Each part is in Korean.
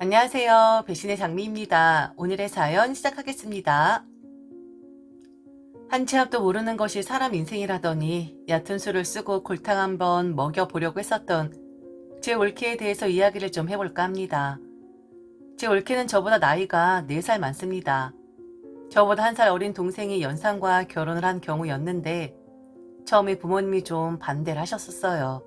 안녕하세요. 배신의 장미입니다. 오늘의 사연 시작하겠습니다. 한 치 앞도 모르는 것이 사람 인생이라더니 얕은 수를 쓰고 골탕 한번 먹여보려고 했었던 제 올케에 대해서 이야기를 좀 해볼까 합니다. 제 올케는 저보다 나이가 4살 많습니다. 저보다 한 살 어린 동생이 연상과 결혼을 한 경우였는데 처음에 부모님이 좀 반대를 하셨었어요.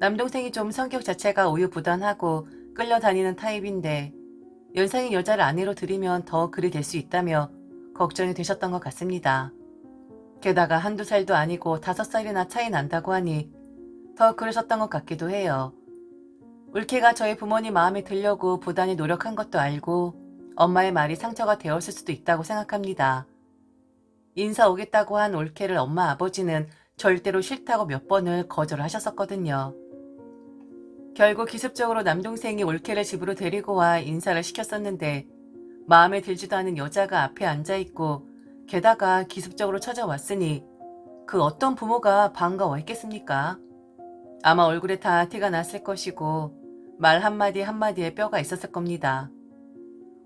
남동생이 좀 성격 자체가 우유부단하고 끌려다니는 타입인데 연상의 여자를 아내로 들이면 더 그리 될 수 있다며 걱정이 되셨던 것 같습니다. 게다가 한두 살도 아니고 다섯 살이나 차이 난다고 하니 더 그러셨던 것 같기도 해요. 울케가 저희 부모님 마음에 들려고 부단히 노력한 것도 알고 엄마의 말이 상처가 되었을 수도 있다고 생각합니다. 인사 오겠다고 한 올케를 엄마 아버지는 절대로 싫다고 몇 번을 거절하셨었거든요. 결국 기습적으로 남동생이 올케를 집으로 데리고 와 인사를 시켰었는데 마음에 들지도 않은 여자가 앞에 앉아있고 게다가 기습적으로 찾아왔으니 그 어떤 부모가 반가워 했겠습니까? 아마 얼굴에 다 티가 났을 것이고 말 한마디 한마디에 뼈가 있었을 겁니다.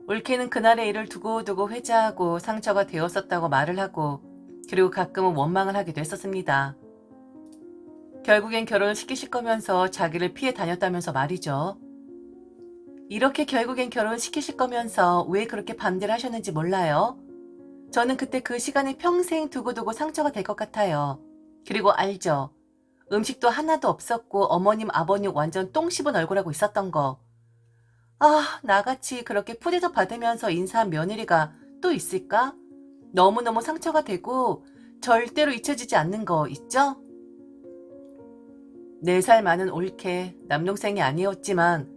올케는 그날의 일을 두고두고 회자하고 상처가 되었었다고 말을 하고 그리고 가끔은 원망을 하기도 했었습니다. 결국엔 결혼을 시키실 거면서 자기를 피해 다녔다면서 말이죠. 이렇게 결국엔 결혼을 시키실 거면서 왜 그렇게 반대를 하셨는지 몰라요. 저는 그때 그 시간을 평생 두고두고 상처가 될 것 같아요. 그리고 알죠. 음식도 하나도 없었고 어머님 아버님 완전 똥 씹은 얼굴하고 있었던 거. 아 나같이 그렇게 푸대접 받으면서 인사한 며느리가 또 있을까? 너무너무 상처가 되고 절대로 잊혀지지 않는 거 있죠? 4살 많은 올케, 남동생이 아니었지만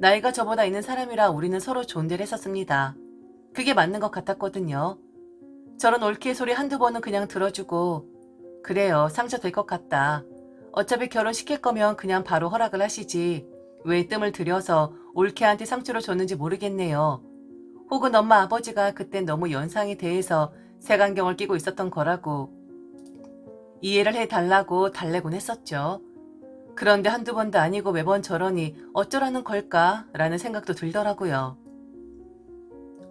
나이가 저보다 있는 사람이라 우리는 서로 존대를 했었습니다. 그게 맞는 것 같았거든요. 저런 올케의 소리 한두 번은 그냥 들어주고 그래요 상처 될 것 같다. 어차피 결혼시킬 거면 그냥 바로 허락을 하시지. 왜 뜸을 들여서 올케한테 상처를 줬는지 모르겠네요. 혹은 엄마 아버지가 그땐 너무 연상에 대해서 색안경을 끼고 있었던 거라고 이해를 해달라고 달래곤 했었죠. 그런데 한두 번도 아니고 매번 저러니 어쩌라는 걸까? 라는 생각도 들더라고요.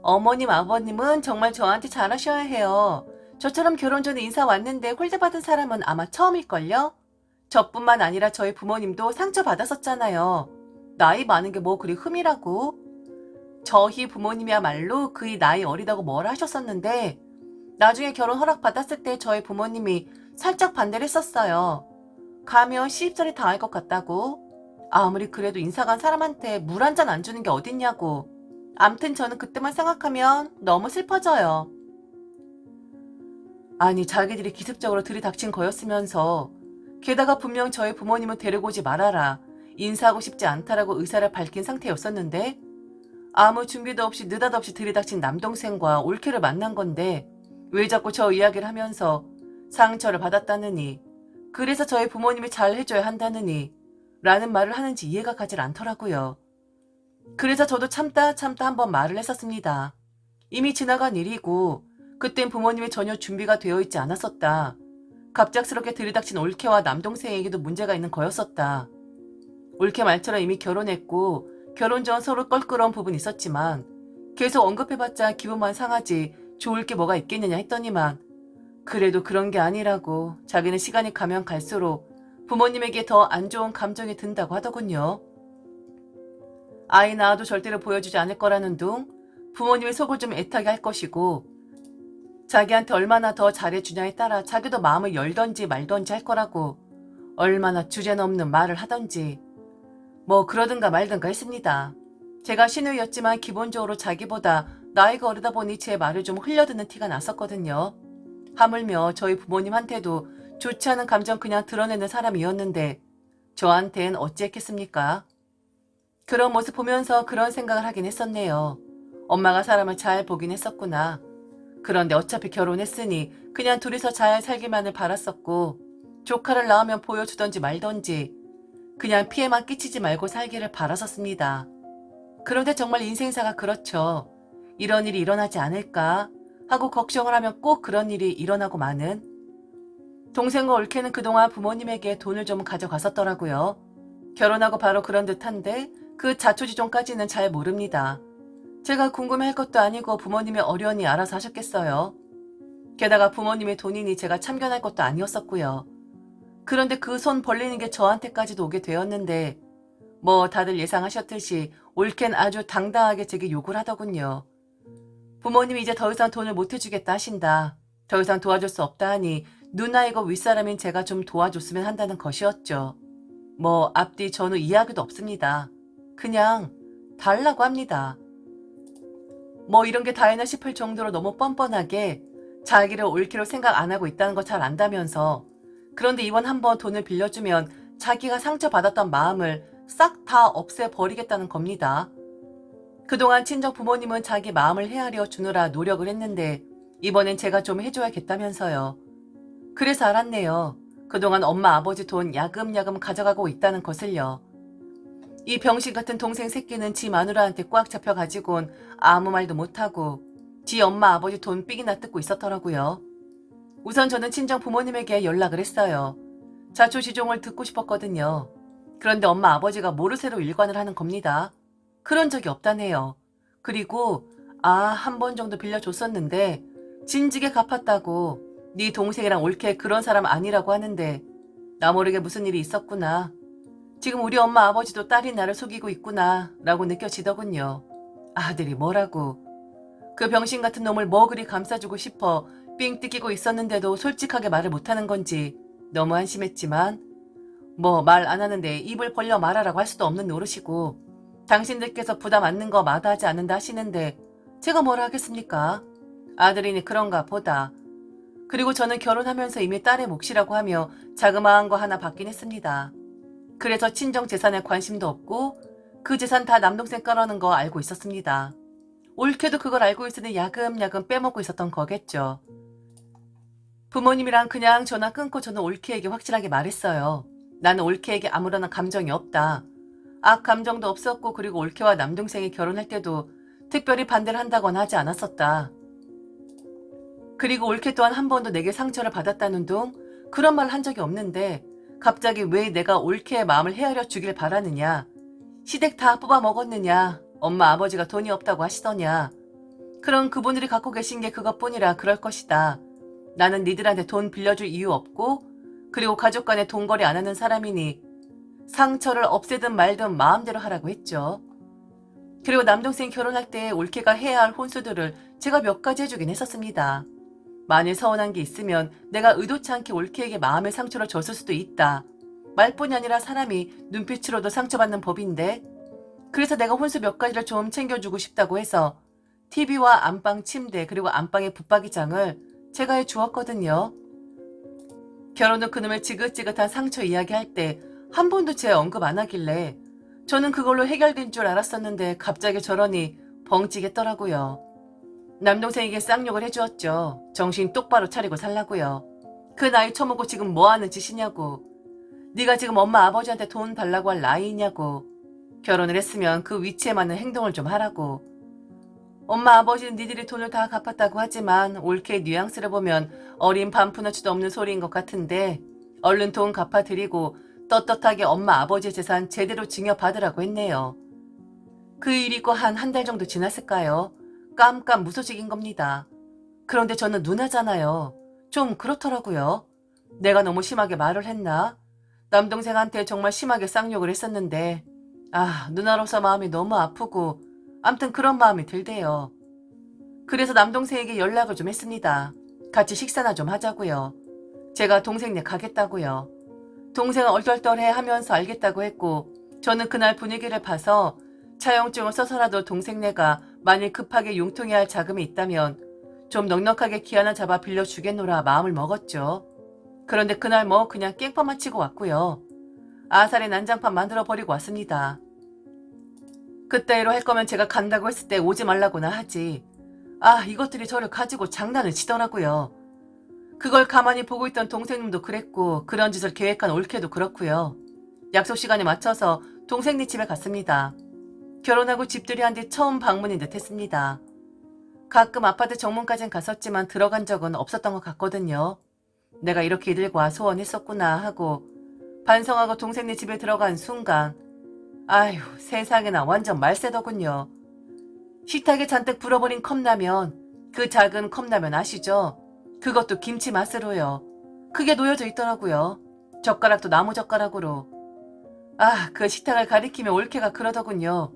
어머님, 아버님은 정말 저한테 잘하셔야 해요. 저처럼 결혼 전에 인사 왔는데 홀대받은 사람은 아마 처음일걸요? 저뿐만 아니라 저희 부모님도 상처받았었잖아요. 나이 많은 게 뭐 그리 흠이라고? 저희 부모님이야말로 그이 나이 어리다고 뭘 하셨었는데 나중에 결혼 허락 받았을 때 저희 부모님이 살짝 반대를 했었어요. 가면 시집살이 당할 것 같다고. 아무리 그래도 인사간 사람한테 물 한 잔 안 주는 게 어딨냐고. 암튼 저는 그때만 생각하면 너무 슬퍼져요. 아니 자기들이 기습적으로 들이닥친 거였으면서 게다가 분명 저희 부모님은 데리고 오지 말아라. 인사하고 싶지 않다라고 의사를 밝힌 상태였었는데 아무 준비도 없이 느닷없이 들이닥친 남동생과 올케를 만난 건데 왜 자꾸 저 이야기를 하면서 상처를 받았다느니 그래서 저희 부모님이 잘 해줘야 한다느니 라는 말을 하는지 이해가 가질 않더라고요. 그래서 저도 참다 참다 한번 말을 했었습니다. 이미 지나간 일이고 그땐 부모님이 전혀 준비가 되어 있지 않았었다. 갑작스럽게 들이닥친 올케와 남동생에게도 문제가 있는 거였었다. 올케 말처럼 이미 결혼했고 결혼 전 서로 껄끄러운 부분이 있었지만 계속 언급해봤자 기분만 상하지 좋을 게 뭐가 있겠느냐 했더니만 그래도 그런 게 아니라고 자기는 시간이 가면 갈수록 부모님에게 더 안 좋은 감정이 든다고 하더군요. 아이 낳아도 절대로 보여주지 않을 거라는 둥 부모님의 속을 좀 애타게 할 것이고 자기한테 얼마나 더 잘해주냐에 따라 자기도 마음을 열던지 말던지 할 거라고 얼마나 주제넘는 말을 하던지 뭐 그러든가 말든가 했습니다. 제가 신우였지만 기본적으로 자기보다 나이가 어리다 보니 제 말을 좀 흘려듣는 티가 났었거든요. 하물며 저희 부모님한테도 좋지 않은 감정 그냥 드러내는 사람이었는데 저한텐 어찌했겠습니까? 그런 모습 보면서 그런 생각을 하긴 했었네요. 엄마가 사람을 잘 보긴 했었구나. 그런데 어차피 결혼했으니 그냥 둘이서 잘 살기만을 바랐었고 조카를 낳으면 보여주던지 말던지 그냥 피해만 끼치지 말고 살기를 바랐었습니다. 그런데 정말 인생사가 그렇죠. 이런 일이 일어나지 않을까 하고 걱정을 하면 꼭 그런 일이 일어나고 마는 동생과 올케는 그동안 부모님에게 돈을 좀 가져갔었더라고요. 결혼하고 바로 그런 듯한데 그 자초지종까지는 잘 모릅니다. 제가 궁금해할 것도 아니고 부모님이 어련히 알아서 하셨겠어요. 게다가 부모님의 돈이니 제가 참견할 것도 아니었었고요. 그런데 그 손 벌리는 게 저한테까지도 오게 되었는데 뭐 다들 예상하셨듯이 올케는 아주 당당하게 제게 욕을 하더군요. 부모님이 이제 더 이상 돈을 못 해주겠다 하신다. 더 이상 도와줄 수 없다 하니 누나이고 윗사람인 제가 좀 도와줬으면 한다는 것이었죠. 뭐 앞뒤 전후 이야기도 없습니다. 그냥 달라고 합니다. 뭐 이런 게 다이나 싶을 정도로 너무 뻔뻔하게 자기를 옳기로 생각 안 하고 있다는 거잘 안다면서 그런데 이번 한번 돈을 빌려주면 자기가 상처받았던 마음을 싹 다 없애버리겠다는 겁니다. 그동안 친정 부모님은 자기 마음을 헤아려 주느라 노력을 했는데 이번엔 제가 좀 해줘야겠다면서요. 그래서 알았네요. 그동안 엄마 아버지 돈 야금야금 가져가고 있다는 것을요. 이 병신 같은 동생 새끼는 지 마누라한테 꽉 잡혀가지곤 아무 말도 못하고 지 엄마 아버지 돈 삑이나 뜯고 있었더라고요. 우선 저는 친정 부모님에게 연락을 했어요. 자초지종을 듣고 싶었거든요. 그런데 엄마 아버지가 모르쇠로 일관을 하는 겁니다. 그런 적이 없다네요. 그리고 아 한 번 정도 빌려줬었는데 진지게 갚았다고 네 동생이랑 옳게 그런 사람 아니라고 하는데 나 모르게 무슨 일이 있었구나. 지금 우리 엄마 아버지도 딸이 나를 속이고 있구나 라고 느껴지더군요. 아들이 뭐라고. 그 병신 같은 놈을 뭐 그리 감싸주고 싶어 삥 뜯기고 있었는데도 솔직하게 말을 못하는 건지 너무 한심했지만 뭐 말 안 하는데 입을 벌려 말하라고 할 수도 없는 노릇이고 당신들께서 부담 안는 거 마다하지 않는다 하시는데 제가 뭐라 하겠습니까? 아들이니 그런가 보다. 그리고 저는 결혼하면서 이미 딸의 몫이라고 하며 자그마한 거 하나 받긴 했습니다. 그래서 친정 재산에 관심도 없고 그 재산 다 남동생 깔아는 거 알고 있었습니다. 옳게도 그걸 알고 있으니 야금야금 빼먹고 있었던 거겠죠. 부모님이랑 그냥 전화 끊고 저는 올케에게 확실하게 말했어요. 나는 올케에게 아무런 감정이 없다. 악 감정도 없었고 그리고 올케와 남동생이 결혼할 때도 특별히 반대를 한다거나 하지 않았었다. 그리고 올케 또한 한 번도 내게 상처를 받았다는 둥 그런 말한 적이 없는데 갑자기 왜 내가 올케의 마음을 헤아려 주길 바라느냐. 시댁 다 뽑아 먹었느냐. 엄마 아버지가 돈이 없다고 하시더냐. 그런 그분들이 갖고 계신 게 그것뿐이라 그럴 것이다. 나는 니들한테 돈 빌려줄 이유 없고 그리고 가족 간에 돈거리 안 하는 사람이니 상처를 없애든 말든 마음대로 하라고 했죠. 그리고 남동생 결혼할 때 올케가 해야 할 혼수들을 제가 몇 가지 해주긴 했었습니다. 만일 서운한 게 있으면 내가 의도치 않게 올케에게 마음의 상처를 줬을 수도 있다. 말뿐이 아니라 사람이 눈빛으로도 상처받는 법인데 그래서 내가 혼수 몇 가지를 좀 챙겨주고 싶다고 해서 TV와 안방 침대 그리고 안방의 붙박이장을 제가 해 주었거든요. 결혼 후 그놈의 지긋지긋한 상처 이야기할 때 한 번도 제 언급 안 하길래 저는 그걸로 해결된 줄 알았었는데 갑자기 저러니 벙찌겠더라고요. 남동생에게 쌍욕을 해주었죠. 정신 똑바로 차리고 살라고요. 그 나이 처먹고 지금 뭐 하는 짓이냐고. 네가 지금 엄마 아버지한테 돈 달라고 할 나이냐고. 결혼을 했으면 그 위치에 맞는 행동을 좀 하라고. 엄마 아버지는 니들이 돈을 다 갚았다고 하지만 옳게 뉘앙스를 보면 어린 반푼어치도 없는 소리인 것 같은데 얼른 돈 갚아드리고 떳떳하게 엄마 아버지의 재산 제대로 증여받으라고 했네요. 그 일이 있고 한한 달 정도 지났을까요? 깜깜 무소식인 겁니다. 그런데 저는 누나잖아요. 좀 그렇더라고요. 내가 너무 심하게 말을 했나? 남동생한테 정말 심하게 쌍욕을 했었는데 아 누나로서 마음이 너무 아프고 암튼 그런 마음이 들대요. 그래서 남동생에게 연락을 좀 했습니다. 같이 식사나 좀 하자고요. 제가 동생네 가겠다고요. 동생은 얼떨떨해 하면서 알겠다고 했고 저는 그날 분위기를 봐서 차용증을 써서라도 동생네가 만일 급하게 융통해야 할 자금이 있다면 좀 넉넉하게 기 하나 잡아 빌려주겠노라 마음을 먹었죠. 그런데 그날 뭐 그냥 깽판만 치고 왔고요. 아사리 난장판 만들어 버리고 왔습니다. 그따위로 할 거면 제가 간다고 했을 때 오지 말라고나 하지. 아 이것들이 저를 가지고 장난을 치더라고요. 그걸 가만히 보고 있던 동생님도 그랬고 그런 짓을 계획한 올케도 그렇고요. 약속 시간에 맞춰서 동생네 집에 갔습니다. 결혼하고 집들이 한 뒤 처음 방문인 듯 했습니다. 가끔 아파트 정문까진 갔었지만 들어간 적은 없었던 것 같거든요. 내가 이렇게 이들과 소원했었구나 하고 반성하고 동생네 집에 들어간 순간 아휴, 세상에나 완전 말세더군요. 식탁에 잔뜩 불어버린 컵라면, 그 작은 컵라면 아시죠? 그것도 김치 맛으로요. 그게 놓여져 있더라고요. 젓가락도 나무 젓가락으로. 아, 그 식탁을 가리키며 올케가 그러더군요.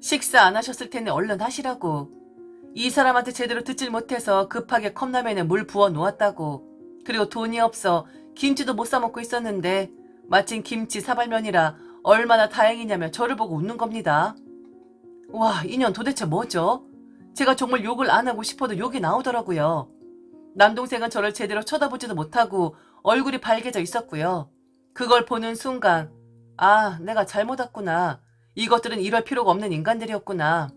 식사 안 하셨을 텐데 얼른 하시라고. 이 사람한테 제대로 듣질 못해서 급하게 컵라면에 물 부어 놓았다고. 그리고 돈이 없어 김치도 못 사 먹고 있었는데 마침 김치 사발면이라 얼마나 다행이냐며 저를 보고 웃는 겁니다. 와, 인연 도대체 뭐죠? 제가 정말 욕을 안 하고 싶어도 욕이 나오더라고요. 남동생은 저를 제대로 쳐다보지도 못하고 얼굴이 발개져 있었고요. 그걸 보는 순간, 아, 내가 잘못 왔구나. 이것들은 이럴 필요가 없는 인간들이었구나.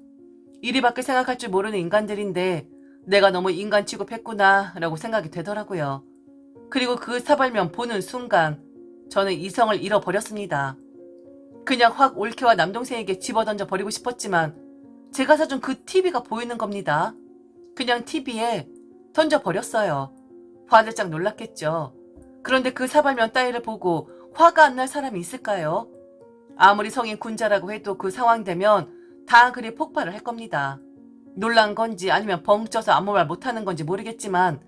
이리밖에 생각할 줄 모르는 인간들인데 내가 너무 인간 취급했구나 라고 생각이 되더라고요. 그리고 그 사발면 보는 순간 저는 이성을 잃어버렸습니다. 그냥 확 올케와 남동생에게 집어던져 버리고 싶었지만 제가 사준 그 TV가 보이는 겁니다. 그냥 TV에 던져 버렸어요. 화들짝 놀랐겠죠. 그런데 그 사발면 따위를 보고 화가 안 날 사람이 있을까요? 아무리 성인 군자라고 해도 그 상황 되면 다 그리 폭발을 할 겁니다. 놀란 건지 아니면 벙쪄서 아무 말 못하는 건지 모르겠지만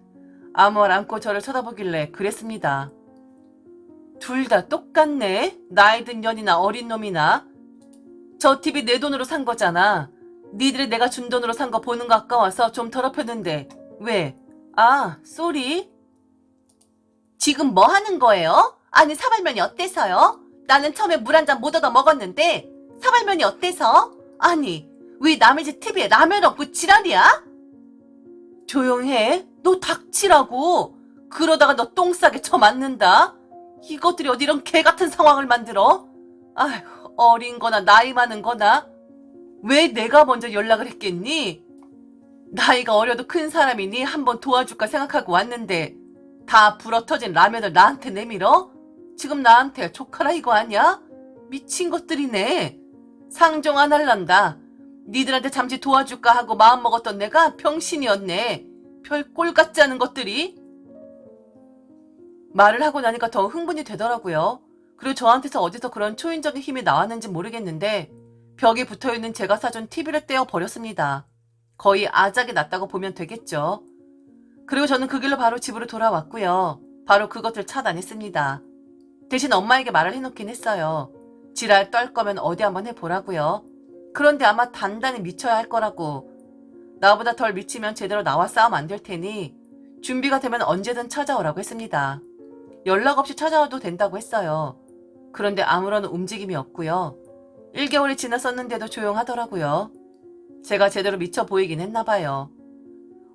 아무 말 않고 저를 쳐다보길래 그랬습니다. 둘 다 똑같네. 나이 든 년이나 어린 놈이나. 저 TV 내 돈으로 산 거잖아. 니들이 내가 준 돈으로 산 거 보는 거 아까워서 좀 더럽혔는데. 왜? 아, 쏘리? 지금 뭐 하는 거예요? 아니, 사발면이 어때서요? 나는 처음에 물 한 잔 못 얻어 먹었는데, 사발면이 어때서? 아니, 왜 남의 집 TV에 라면 없고 지랄이야? 조용해. 너 닥치라고. 그러다가 너 똥 싸게 쳐 맞는다. 이것들이 어디 이런 개 같은 상황을 만들어? 아휴, 어린 거나 나이 많은 거나. 왜 내가 먼저 연락을 했겠니? 나이가 어려도 큰 사람이 니 한번 도와줄까 생각하고 왔는데 다 불어터진 라면을 나한테 내밀어? 지금 나한테 조카라 이거 아니야? 미친 것들이네. 상종 안 할란다. 니들한테 잠시 도와줄까 하고 마음먹었던 내가 병신이었네. 별 꼴 같지 않은 것들이. 말을 하고 나니까 더 흥분이 되더라고요. 그리고 저한테서 어디서 그런 초인적인 힘이 나왔는지 모르겠는데 벽에 붙어있는 제가 사준 TV를 떼어 버렸습니다. 거의 아작이 났다고 보면 되겠죠. 그리고 저는 그 길로 바로 집으로 돌아왔고요. 바로 그것을 차단했습니다. 대신 엄마에게 말을 해놓긴 했어요. 지랄 떨 거면 어디 한번 해보라고요. 그런데 아마 단단히 미쳐야 할 거라고. 나보다 덜 미치면 제대로 나와 싸움 안될 테니 준비가 되면 언제든 찾아오라고 했습니다. 연락 없이 찾아와도 된다고 했어요. 그런데 아무런 움직임이 없고요. 1개월이 지났었는데도 조용하더라고요. 제가 제대로 미쳐 보이긴 했나 봐요.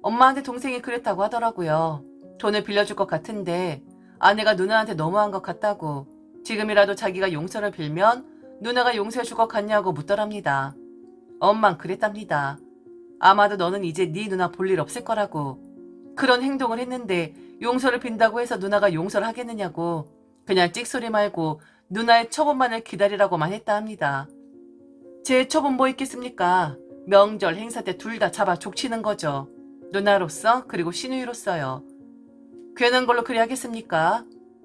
엄마한테 동생이 그랬다고 하더라고요. 돈을 빌려줄 것 같은데 아내가 누나한테 너무한 것 같다고 지금이라도 자기가 용서를 빌면 누나가 용서해 줄 것 같냐고 묻더랍니다. 엄만 그랬답니다. 아마도 너는 이제 네 누나 볼 일 없을 거라고. 그런 행동을 했는데 용서를 빈다고 해서 누나가 용서를 하겠느냐고 그냥 찍소리 말고 누나의 처분만을 기다리라고만 했다 합니다. 제 처분 뭐 있겠습니까? 명절 행사 때 둘 다 잡아 족치는 거죠. 누나로서 그리고 신우이로서요. 괜한 걸로 그리 하겠습니까?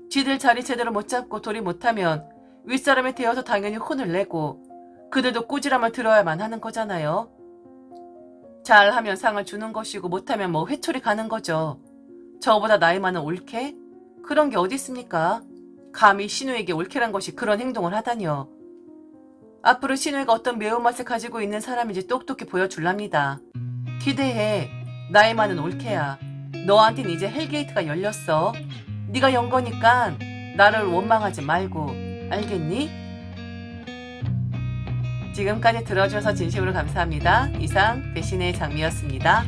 쥐들 자리 제대로 못 잡고 도리 못하면 윗사람이 되어서 당연히 혼을 내고 그들도 꾸지람을 들어야만 하는 거잖아요. 잘하면 상을 주는 것이고 못하면 뭐 회초리 가는 거죠. 저보다 나이 많은 올케? 그런 게 어디 있습니까? 감히 신우에게 올케란 것이 그런 행동을 하다니요. 앞으로 신우가 어떤 매운맛을 가지고 있는 사람인지 똑똑히 보여줄랍니다. 기대해. 나이 많은 올케야. 너한텐 이제 헬게이트가 열렸어. 네가 연 거니까 나를 원망하지 말고 알겠니? 지금까지 들어주셔서 진심으로 감사합니다. 이상 배신의 장미였습니다.